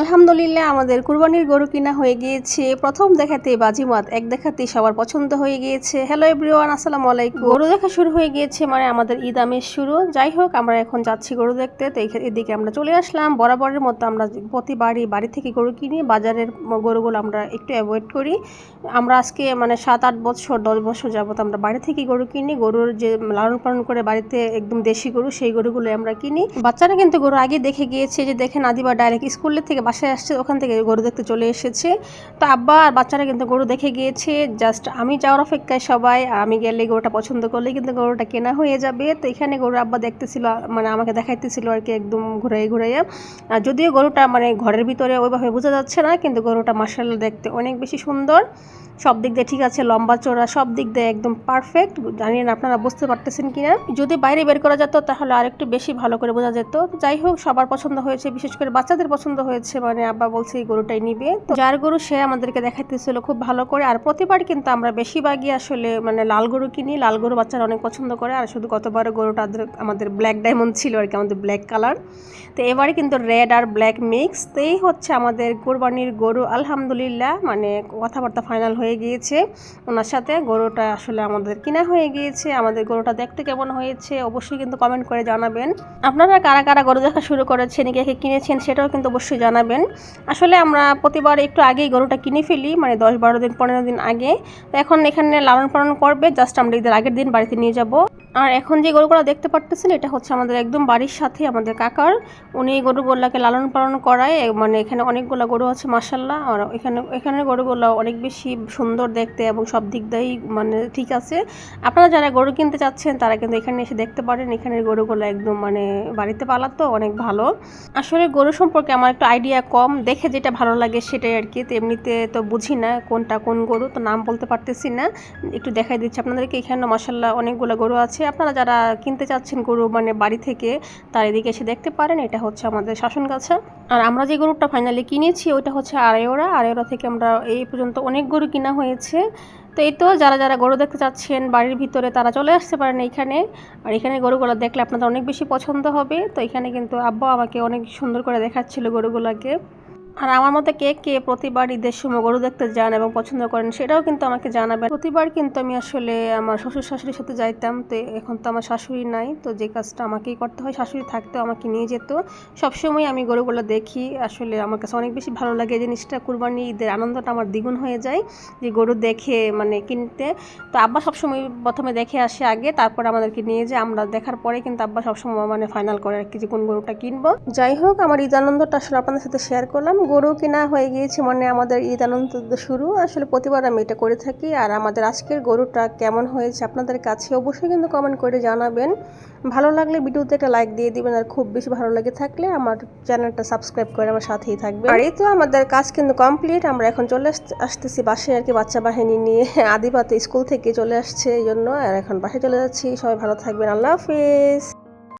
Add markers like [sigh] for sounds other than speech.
আলহামদুলিল্লাহ, আমাদের কুরবানির গরু কিনা হয়ে গিয়েছে। প্রথম দেখাতে বাজিমাত, এক দেখাতে সবার পছন্দ হয়ে গিয়েছে। হ্যালো এভরিওয়ান আসসালামু আলাইকুম। গরু দেখা শুরু হয়ে গিয়েছে মানে আমাদের ঈদ আমের শুরু। যাই হোক, আমরা এখন যাচ্ছি গরু দেখতে। তো এদিকে আমরা চলে আসলাম। বরাবরের মতো আমরা প্রতিবারই বাড়ি বাড়ি থেকে গরু কিনি। বাজারের গরুগুলো আমরা একটু অ্যাভয়েড করি। আমরা আজকে মানে সাত আট বছর, দশ বছর যাবত আমরা বাড়ি থেকে গরু কিনি। গরুর যে লালন পালন করে বাড়িতে একদম দেশি গরু, সেই গরুগুলো আমরা কিনি। বাচ্চারা কিন্তু গরু আগে দেখে গিয়েছে যে দেখে নাদিবা ডাইরেক্ট স্কুলের থেকে বাসায় আসছে, ওখান থেকে গরু দেখতে চলে এসেছে। তো আব্বা আর বাচ্চারা কিন্তু গরু দেখে গিয়েছে জাস্ট আমি যাওয়ার অপেক্ষায় সবাই, আমি গেলে গরুটা পছন্দ করলে কিন্তু গরুটা কেনা হয়ে যাবে। তো এখানে গরু আব্বা দেখতেছিল মানে আমাকে দেখাইতেছিল আর কি একদম ঘুরাই ঘুরাইয়া। আর যদিও গরুটা মানে ঘরের ভিতরে ওইভাবে বোঝা যাচ্ছে না, কিন্তু গরুটা মার্শাল্লাহ দেখতে অনেক বেশি সুন্দর। সব দিক দিয়ে ঠিক আছে, লম্বা চড়া সব দিক দিয়ে একদম পারফেক্ট জানি না আপনারা বুঝতে পারতেছেন কিনা। যদি বাইরে বের করা যেত তাহলে আরেকটু বেশি ভালো করে বোঝা যেত। যাই হোক, সবার পছন্দ হয়েছে, বিশেষ করে বাচ্চাদের পছন্দ হয়েছে। মানে আব্বা বলছে এই গরুটাই নিবে। তো যার গরু সে আমাদেরকে দেখাইতেছিল খুব ভালো করে। আর প্রতিবার কিন্তু আমরা বেশিরভাগই আসলে মানে লাল গরু কিনি। লাল গরু বাচ্চারা অনেক পছন্দ করে। আর শুধু গতবার গরুটা আমাদের ব্ল্যাক ডায়মন্ড ছিল আর কি, আমাদের ব্ল্যাক কালার তো এবারে কিন্তু রেড আর ব্ল্যাক মিক্স এই হচ্ছে আমাদের কোরবানির গরু। আলহামদুলিল্লাহ মানে কথাবার্তা ফাইনাল হয়ে গিয়েছে। ওনার সাথে গরুটা আসলে আমাদের কিনা হয়ে গিয়েছে। আমাদের গরুটা দেখতে কেমন হয়েছে অবশ্যই কিন্তু কমেন্ট করে জানাবেন। আপনারা কারা কারা গরু দেখা শুরু করেছেন কে কিনেছেন সেটাও কিন্তু অবশ্যই জানাবেন। আসলে আমরা প্রতিবার একটু আগেই গরুটা কিনে ফেলি মানে দশ বারো দিন, পনেরো দিন আগে। তো এখন এখানে লালন পালন করবে, জাস্ট আমরা ঈদের আগের দিন বাড়িতে নিয়ে যাব। আর এখন যে গরুগুলো দেখতে পারতেছেন, এটা হচ্ছে আমাদের একদম বাড়ির সাথে আমাদের কাকার। উনি এই গরুগুলোকে লালন পালন করায় মানে এখানে অনেকগুলো গরু আছে মাসাল্লাহ আর এখানে এখানে গরুগুলো অনেক বেশি সুন্দর দেখতে এবং সব দিক দিয়েই মানে ঠিক আছে। আপনারা যারা গরু কিনতে চাচ্ছেন, তারা কিন্তু এখানে এসে দেখতে পারেন, এখানের গরুগুলো একদম মানে বাড়িতে পালাতো, অনেক ভালো। আসলে গরু সম্পর্কে আমার একটু আইডিয়া কম, দেখে যেটা ভালো লাগে সেটাই আর কি তো এমনিতে তো বুঝি না কোনটা কোন গরু, তো নাম বলতে পারতেছি না। একটু দেখাই দিচ্ছি আপনাদেরকে, এখানে মাসাল্লাহ অনেকগুলো গরু আছে। আপনারা যারা কিনতে চাচ্ছেন গরু মানে বাড়ি থেকে, তার এদিকে এসে দেখতে পারেন, এটা হচ্ছে আমাদের শাসন গাছা। আর আমরা যে গরুটা ফাইনালি কিনেছি, ওইটা হচ্ছে আড়াইওরা আড়াইওরা থেকে আমরা এই পর্যন্ত অনেক গরু কিনা হয়েছে। তো এই তো যারা যারা গরু দেখতে চাচ্ছেন, বাড়ির ভিতরে তারা চলে আসতে পারেন এইখানে। আর এখানে গরুগুলো দেখলে আপনাদের অনেক বেশি পছন্দ হবে। তো এখানে কিন্তু আব্বা আমাকে অনেক সুন্দর করে দেখাচ্ছিল গরুগুলোকে। আর আমার মতে কে কে প্রতিবার ঈদের সময় গরু দেখতে যান এবং পছন্দ করেন, সেটাও কিন্তু আমাকে জানাবেন। প্রতিবার কিন্তু আমি আসলে আমার শ্বশুর শাশুড়ির সাথে যাইতাম, তো এখন তো আমার শাশুড়ি নাই, তো যে কাজটা আমাকেই করতে হয়, শাশুড়ি থাকতেও আমাকে নিয়ে যেত। সবসময় আমি গরুগুলো দেখি, আসলে আমার কাছে অনেক বেশি ভালো লাগে জিনিসটা, কুরবানি ঈদের আনন্দটা আমার দ্বিগুণ হয়ে যায়, যে গরু দেখে মানে কিনতে। তো আব্বা সবসময় প্রথমে দেখে আসে আগে, তারপর আমাদেরকে নিয়ে যায়, আমরা দেখার পরে কিন্তু আব্বা সবসময় মানে ফাইনাল করে আর কি যে কোন গরুটা কিনবো। যাই হোক, আমার ঈদ আনন্দটা আসলে আপনাদের সাথে শেয়ার করলাম। গরু কেনা হয়ে গিয়েছে মানে আমাদের ঈদ আনন্দ শুরু। আসলে প্রতিবার আমি এটা করে থাকি। আর আমাদের আজকের গরুটা কেমন হয়েছে আপনাদের কাছে অবশ্যই কিন্তু কমেন্ট করে জানাবেন। ভালো লাগলে ভিডিওতে একটা লাইক দিয়ে দিবেন আর খুব বেশি ভালো লাগে থাকলে আমার চ্যানেলটা সাবস্ক্রাইব করে আমার সাথেই থাকবে আর এই তো আমাদের কাজ কিন্তু কমপ্লিট আমরা এখন চলে আসতে- আসতেছি বাসে আর কি বাচ্চা বাহিনী নিয়ে। [laughs] আদিবাতে স্কুল থেকে চলে আসছে এই জন্য। আর এখন বাসে চলে যাচ্ছি। সবাই ভালো থাকবেন। আল্লাহ হাফিজ।